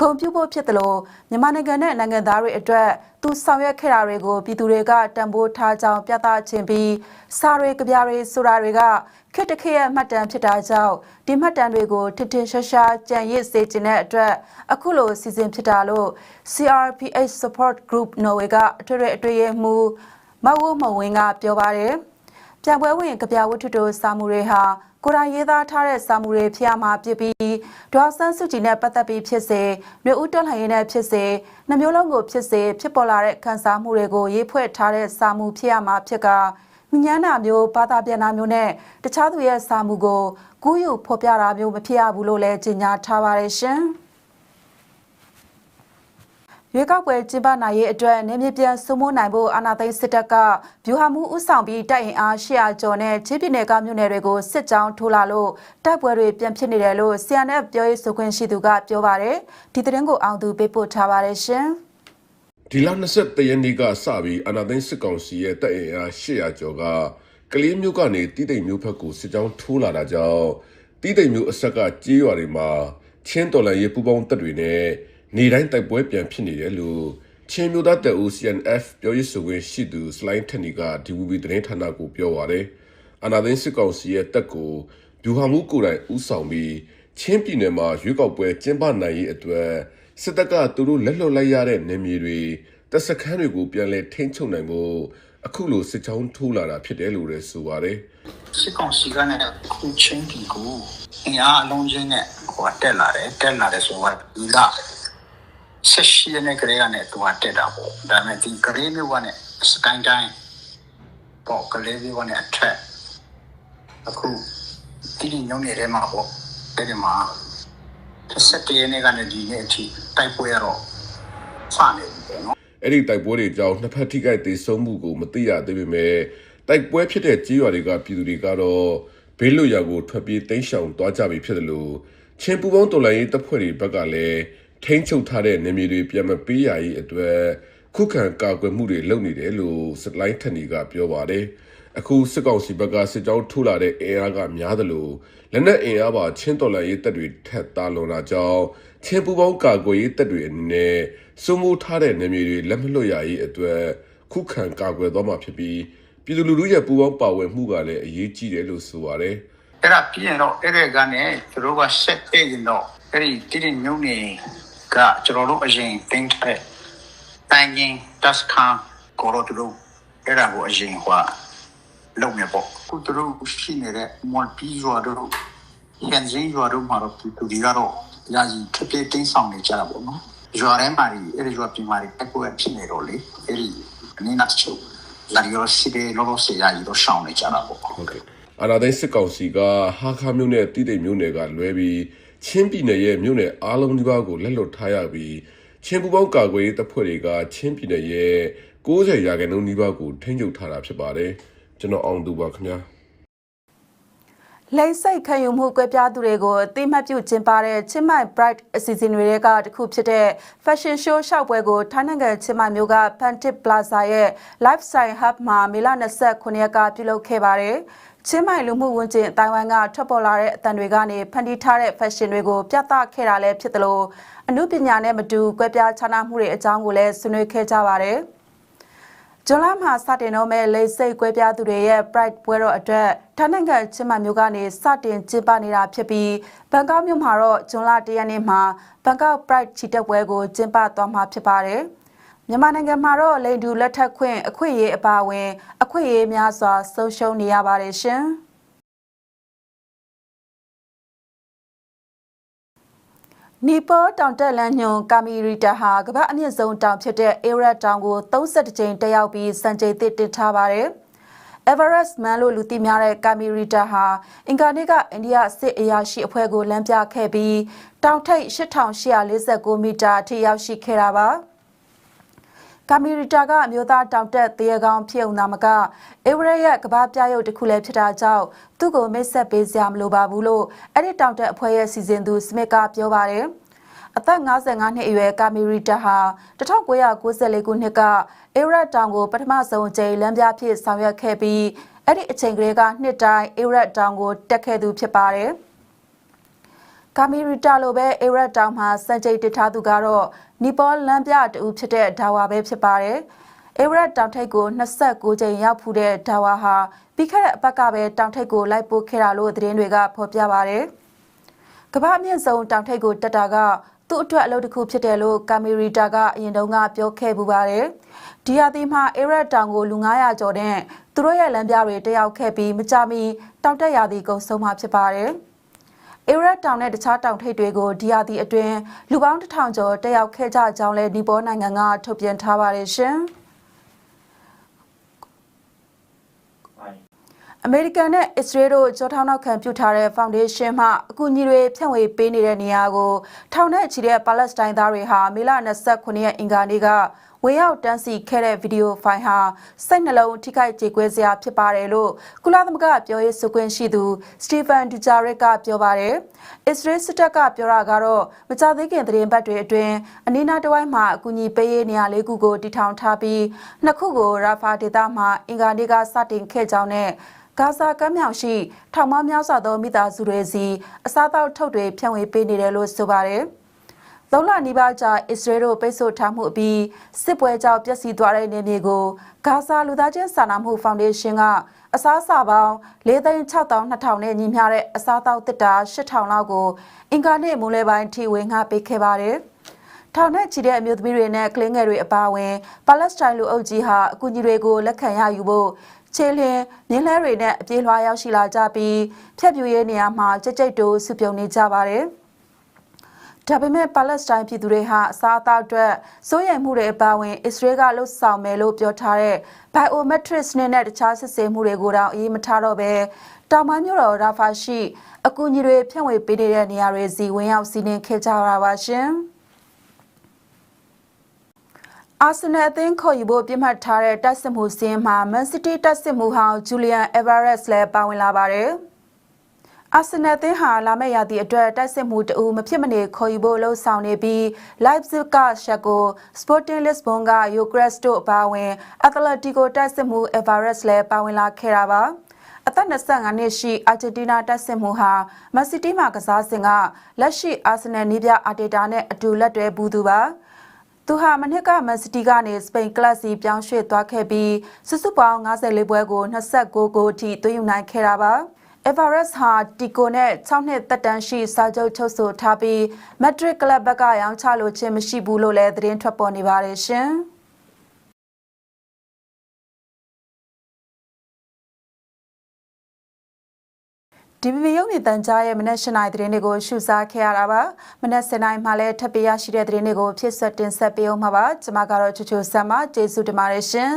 ဂုဏ်ပြုဖို့ဖြစ်တယ်လို့မြန်မာနိုင်ငံနဲ့နိုင်ငံသားတွေအတွက်သူဆောင်ရွက်ခဲ့တာတွေကိုပြည်သူတွေကတံပိုးထားကြောင်းပြသခြင်းပြီးစာတွေကြပြတွေဆိုတာတွေကခေတ်တစ်ခေတ်ရဲ့မှတ်တမ်းဖြစ်တာကြောင့်ဒီမှတ်တမ်းတွေကိုထစ်ထစ်ရှားရှားကြံရစ်စေခြင်းတဲ့အတွက်အခုလိုစီစဉ်ဖြစ်တာလို့ CRPH Support Group Norway ကအထွေထွေအတွေ့အမှုမဝမဝင်းကပြောပါတယ်။ပြန်ပွဲဝင်ကြပြဝတ္ထုတို့စာမှုတွေဟာ ကိုရိုင်းရေးသားထားတဲ့စာမှုတွေဖျားမှာဖြစ်ပြီးဒေါ်ဆန်းစုကြည်နဲ့ပတ်သက်ပြီးဖြစ်စေမြို့ဦးတက်လှန်ရေးနဲ့ဖြစ်စေနှမျိုးလုံးကိုဖြစ်စေဖြစ်ပေါ်လာတဲ့ခန်းစားမှုတွေကိုရေးဖွဲ့ထားတဲ့စာမှုဖျားမှာဖြစ်ကမြညာနာမျိုးဘာသာပြန်နာမျိုးနဲ့တခြားသူရဲ့စာမှုကိုကူးယူဖော်ပြတာမျိုးမဖြစ်ရဘူးလို့လည်းကြေညာထားပါတယ်ရှင်။ ရွေးကောက်ပွဲကျင်းပနိုင်ရေးအတွက်နေမြေပြန်စုမိုးနိုင်ဖို့အာဏာသိမ်းစစ်တပ်ကဗျူဟာမှုဥဆောင်ပြီးတိုက်ရင်အား800ကျော်နဲ့ချင်းပြည်နယ်ကမြို့နယ်တွေကိုစစ်ကြောင်းထိုးလာလို့တိုက်ပွဲတွေပြန်ဖြစ်နေတယ်လို့ CNF ပြောရေးဆိုခွင့်ရှိသူကပြောပါတယ်ဒီသတင်းကိုအောင်သူပေးပို့ထားပါတယ်ရှင်ဒီလ23ရက်နေ့ကစပြီးအာနာသိန်းစစ်ကောင်စီရဲ့တပ်အင်အား800ကျော်ကကလေးမျိုးကနေတီးတိမ်မျိုးဖက်ကိုစစ်ကြောင်းထိုးလာတာကြောင့်တီးတိမ်မျိုးအဆက်ကကြေးရွာတွေမှာချင်းတော်လန်ရေးပူပေါင်းတပ်တွေနဲ့ နေတိုင်းတိုက်ပွဲပြန်ဖြစ်နေတယ်လို့ချင်းမျိုးသားတပ်ဦး CNF ပြောရေးဆိုခွင့်ရှိသူစလိုင်းထက်နီက DVB သတင်းဌာနကိုပြောပါရယ်အာနာသိန်းစစ်ကောင်စီရဲ့တပ်ကိုဗျူဟာမှုကိုယ်တိုင်ဦးဆောင်ပြီးချင်းပြည်နယ်မှာရွေးကောက်ပွဲကျင်းပနိုင်ရေးအတွက်စစ်တပ်ကသူတို့လက်လွတ်လိုက်ရတဲ့နေမြေတွေတပ်စခန်းတွေကိုပြန်လည်ထိန်းချုပ်နိုင်ဖို့အခုလိုစစ်ကြောင်းထိုးလာတာဖြစ်တယ်လို့လည်းဆိုပါတယ်စစ်ကောင်စီကလည်းခုချင်းတီကိုအင်အားအလုံးချင်းနဲ့ဟိုတက်လာတယ်တက်လာတယ်ဆိုတော့ဒီက ဆက်ရှိတဲ့ကလေးကလည်းသူကတက်တာပေါ့ဒါပေမဲ့ဒီကလေးမျိုးကလည်းစကိုင်းတိုင်းပေါ့ကလေးမျိုးကလည်းအထက်အခုဒီညုံနေတဲ့မှာပေါ့အဲ့ဒီမှာဆက်တရနေကနေဒီနေ့အထိတိုက်ပွဲရတော့စနေတယ်နော်အဲ့ဒီတိုက်ပွဲတွေကြောင့်နှစ်ဖက်ထိခိုက်ဒေဆုံးမှုကိုမသိရသေးပေမဲ့တိုက်ပွဲဖြစ်တဲ့ကြေးရွာတွေကပြည်သူတွေကတော့ဘေးလွတ်ရာကိုထွက်ပြေးတိမ်းရှောင်သွားကြပြီဖြစ်တယ်လို့ချင်းပူပေါင်းတော်လိုင်းရေးတပ်ဖွဲ့တွေဘက်ကလည်း ထိန်းချုပ်ထားတဲ့နေမြေတွေပြန်မပေးရရေးအတွက်ခုခံကာကွယ်မှုတွေလုပ်နေတယ်လို့စလိုင်းထက်နီကပြောပါတယ်အခုစစ်ကောင်စီဘက်ကစစ်ကြောင်းထိုးလာတဲ့အင်အားကများသလိုလက်နက်အင်အားပါချင်းတော်လိုင်းရေးတပ်တွေထက်သားလွန်တာကြောင့်ချင်းပူပေါင်းကာကွယ်ရေးတပ်တွေအနေနဲ့စိုးမိုးထားတဲ့နေမြေတွေလက်မလွတ်ရရေးအတွက်ခုခံကာကွယ်သွားမှာဖြစ်ပြီးပြည်သူလူထုရဲ့ပူပေါင်းပါဝင်မှုကလည်းအရေးကြီးတယ်လို့ဆိုပါတယ်အဲ့ဒါပြီးရင်တော့အဲ့ဒီကနေသူတို့ကဆက်ပြေးရင်တော့အဲ့ဒီတိတိညုံနေ ကကျွန်တော်တို့အရင်တင်တဲ့တိုင်းရင်တက်စခံကိုတော့သူတို့အဲ့ဒါကိုအရင်ဟွာလုံနေပေါ့ခုသူတို့ရှိနေတဲ့မော်ပီဇွာတို့ရန်စင်းရွာတို့မှာတော့သူတွေကတော့ရာကြီးတစ်ပြေးတင်းဆောင်နေကြတာပေါ့နော်ရွာထဲမှာဒီအဲ့ဒီရွာပြင်မှာဒီအကွက်ဖြစ်နေတော့လေအဲ့ဒီအနေနဲ့ချုပ်လာရီရောစီဒေလောလောစီရာကြီးတော့ရှောင်းနေကြတာပေါ့ဟုတ်ကဲ့အာနာသိန်းစစ်ကောင်စီကဟာခါမြို့နယ်တိတိမ်မြို့နယ်ကလွဲပြီး ချင်းပြည်နယ်ရဲ့မြို့နယ်အားလုံးဒီပါးကိုလက်လွတ်ထားရပြီးချင်းပူပေါင်းကာကွယ်ရေးတပ်ဖွဲ့တွေကချင်းပြည်နယ်ရဲ့90ရာခိုင်နှုန်းဒီပါးကိုထိန်းချုပ်ထားတာဖြစ်ပါတယ်ကျွန်တော်အောင်သူပါခင်ဗျာလိမ့်စိတ်ခံယူမှုကွဲပြားသူတွေကိုအသိမှတ်ပြုကျင်းပတဲ့ချင်းမိုင် Bright အစီအစဉ်တွေကတစ်ခုဖြစ်တဲ့ Fashion Show ရှောက်ပွဲကိုထိုင်းနိုင်ငံချင်းမိုင်မြို့က Pantip Plaza ရဲ့ Lifestyle Hub မှာမေလ29ရက်ကပြုလုပ်ခဲ့ပါတယ်။ ချင်းမိုင်လူမှုဝန်ကျင်အတိုင်းဝိုင်းကထွက်ပေါ်လာတဲ့အတန်တွေကနေဖန်တီးထားတဲ့ fashion တွေကိုပြသခဲ့တာလည်းဖြစ်တယ်လို့အမှုပညာနဲ့မတူကွဲပြားခြားနားမှုတွေအကြောင်းကိုလည်းဆွေးနွေးခဲ့ကြပါတယ်။ဂျွန်လမှာစတင်တော့မဲ့လိတ်စိတ်ကွဲပြားသူတွေရဲ့ Pride ပွဲတော်အတွက်ထိုင်းနိုင်ငံချင်းမမျိုးကနေစတင်ကျင်းပနေတာဖြစ်ပြီးဘန်ကောက်မြို့မှာတော့ဂျွန်လ၁ရက်နေ့မှာဘန်ကောက် Pride ချီတက်ပွဲကိုကျင်းပသွားမှာဖြစ်ပါတယ်။ မြန်မာနိုင်ငံမှာတော့လိန်ဒူလက်ထက်ခွင့်အခွင့်အရေးအပါအဝင် အခွင့်အရေးများစွာဆုံးရှုံးနေရပါတယ်ရှင်။နီပေါ်တောင်တက်လန်းညွန်ကာမီရီတာဟာကမ္ဘာအမြင့်ဆုံးတောင်ဖြစ်တဲ့အေရက်တောင်ကို32ကြိမ်တက်ရောက်ပြီးစံချိန်သစ်တင်ထားပါတယ်။ Everest မန်လို့လူသိများတဲ့ကာမီရီတာဟာအင်ကာနေ့ကအိန္ဒိယစစ်အရာရှိအဖွဲ့ကိုလမ်းပြခဲ့ပြီးတောင်ထိပ်8849မီတာအထိရောက်ရှိခဲ့တာပါ။ ကာမီရီတာကအမျိုးသားတောင်တက်တရေကောင်ဖြစ်ုံသာမကအေဝရက်ရဲ့ကဘာပြရုပ်တစ်ခုလည်းဖြစ်တာကြောင့်သူ့ကိုမိတ်ဆက်ပေးစရာမလိုပါဘူးလို့အဲ့ဒီတောင်တက်အဖွဲ့ရဲ့စီစဉ်သူစမစ်ကပြောပါတယ်အသက်55နှစ်အရွယ်ကာမီရီတာဟာ1994ခုနှစ်ကအေရက်တောင်ကိုပထမဆုံးအကြိမ်လမ်းပြဖြစ်ဆောင်ရွက်ခဲ့ပြီးအဲ့ဒီအချိန်ကလေးကနှစ်တိုင်းအေရက်တောင်ကိုတက်ခဲ့သူဖြစ်ပါတယ်။ ကာမီရီတာလိုပဲအေရတ်တောင်မှာစံချိန်တစ်ထားသူကတော့နီပေါလမ်းပြတူဖြစ်တဲ့ဒါဝါပဲဖြစ်ပါတယ်။အေရတ်တောင်ထိပ်ကို29ကြိမ်ရောက်ဖူးတဲ့ဒါဝါဟာပြီးခဲ့တဲ့အပတ်ကပဲတောင်ထိပ်ကိုလိုက်ပို့ခဲ့တာလို့သတင်းတွေကဖော်ပြပါတယ်။ကမ္ဘာအမြင့်ဆုံးတောင်ထိပ်ကိုတက်တာကသူ့အတွက်အလုပ်တစ်ခုဖြစ်တယ်လို့ကာမီရီတာကအရင်တုန်းကပြောခဲ့ပူပါတယ်။ဒီယာတီမှာအေရတ်တောင်ကိုလူ900ကျော်တဲ့သူတို့ရဲ့လမ်းပြတွေတက်ရောက်ခဲ့ပြီးမကြမီတောင်တက်ရာသီကုန်ဆုံးမှာဖြစ်ပါတယ်။ အေရတ်တောင်နဲ့တခြားတောင်ထိပ်တွေကိုဒီယာတီအတွင်းလူပေါင်းတစ်ထောင်ကျော်တက်ရောက်ခဲ့ကြကြောင်းလည်းနီပေါနိုင်ငံကထုတ်ပြန်ထားပါတယ်ရှင်။အမေရိကန်နဲ့အစ္စရေးတို့ကြောထောင်းနောက်ခံပြုထားတဲ့ဖောင်ဒေးရှင်းမှအကူအညီတွေဖြန့်ဝေပေးနေတဲ့နေရာကိုထောင်နဲ့ချီတဲ့ပါလက်စတိုင်းသားတွေဟာမေလ29ရက်အင်္ဂါနေ့က ဝင်ရောက်တန်းစီခဲ့တဲ့ဗီဒီယိုဖိုင်ဟာစိတ်နှလုံးထိခိုက်ကြေကွဲစရာဖြစ်ပါတယ်လို့ကုလသမဂ္ဂပြောရေးဆိုခွင့်ရှိသူစတီဖန်ဒူဂျာရစ်ကပြောပါတယ်။အစ္စရေးစစ်တပ်ကပြောတာကတော့မကြသေးခင်သတင်းပတ်တွေအတွင်းအနီးနားတစ်ဝိုက်မှာအကူအညီပေးရေးနေရာလေးခုကိုတည်ထောင်ထားပြီးနှစ်ခုကိုရာဖာဒေသမှာအင်္ဂါနေ့ကစတင်ခဲ့ကြောင်းနဲ့ဂါဇာကမ်းမြောင်ရှိထောင်မများစွာသောမိသားစုတွေစီအစားအသောက်ထုတ်တွေဖြန့်ဝေပေးနေတယ်လို့ဆိုပါတယ်။ သုံးလနီးပါးကြာအစ္စရေးတို့ပိတ်ဆို့ထားမှုအပြီးစစ်ပွဲကြောင့်ပျက်စီးသွားတဲ့နေမြေကိုဂါဇာလူသားချင်းစာနာမှုဖောင်ဒေးရှင်းကအစားအစာပေါင်း4,6200နဲ့ညီမျှတဲ့အစားအသောက်တစ်တာ8000လောက်ကိုအင်ကာနဲ့မူလဲပိုင်းထိဝင်ငှပေးခဲ့ပါတယ်။ထောင်နဲ့ချီတဲ့အမျိုးသမီးတွေနဲ့ကလေးငယ်တွေအပါအဝင်ပါလက်စတိုင်းလူအုပ်ကြီးဟာအကူအညီတွေကိုလက်ခံရယူဖို့ခြေလျင်မြင်းလဲတွေနဲ့အပြေးလွှားရောက်ရှိလာကြပြီးဖြတ်ပြူရေးနေရာမှာကြိတ်ကြိတ်တိုးစုပြုံနေကြပါတယ်။ ဒါပေမဲ့ပါလက်စတိုင်းပြည်သူတွေဟာအစားအသောက်အတွက်စိုးရိမ်မှုတွေအပါအဝင်အစ္စရေးကလှုပ်ဆောင်မယ်လို့ပြောထားတဲ့ biometrics နဲ့တခြားစစ်ဆေးမှုတွေကိုတော့အေးမထားတော့ပဲတောင်ပိုင်းမြို့တော်ရာဖာရှိအကူအညီတွေဖြန့်ဝေပေးနေတဲ့နေရာတွေစီဝင်ရောက်စီးနင်းခဲ့ကြတာပါရှင်။အာဆင်နယ်အသင်းခေါ်ယူဖို့ပြစ်မှတ်ထားတဲ့တိုက်စစ်မှုစင်းမှာမန်စီးတီးတိုက်စစ်မှုဟောင်းဂျူလီယန်အက်ဗာရက်စ်လည်းပါဝင်လာပါတယ်။ အာဆင်နယ်အသင်းဟာလာမယ့်ရာသီအတွက်တိုက်စစ်မှုတအူမဖြစ်မနေခေါ်ယူဖို့လှုံ့ဆော်နေပြီး Leipzig ကရှက်ကို Sporting Lisbon က Yogres တို့အပါအဝင် Atletico တိုက်စစ်မှု Everest လည်းပါဝင်လာခဲ့တာပါ။အသက်25နှစ်ရှိအာဂျင်တီးနားတက်ဆင်မှုဟာမန်စီးတီးမှာကစားစဉ်ကလက်ရှိအာဆင်နယ်နီးပြအာတေတာနဲ့အတူလက်တွဲဘူးသူပါ။သူဟာမနစ်ကမန်စီးတီးကနေစပိန်ကလပ်စီပြောင်းရွှေ့သွားခဲ့ပြီးစုစုပေါင်း54ပွဲကို29ဂိုးအထိသွင်းယူနိုင်ခဲ့တာပါ။ Everest ဟာတီကိုနဲ့6နှစ်သက်တမ်းရှိစာချုပ်ချုပ်ဆိုထားပြီးမက်ဒရစ်ကလပ်ဘက်ကရောင်းချလိုခြင်းမရှိဘူးလို့လည်းသတင်းထွက်ပေါ်နေပါတယ်ရှင်။ဒီဗီရုံနေတန်ကြားရဲ့မနက်၈နိုင်သတင်းတွေကိုရှုစားခဲ့ရတာပါမနက်7နိုင်မှလည်းထပ်ပြရရှိတဲ့သတင်းတွေကိုဖြစ်ဆက်တင်ဆက်ပေးအောင်မှာပါကျွန်မကတော့ချူချူဆမ်မကျေးဇူးတင်ပါတယ်ရှင်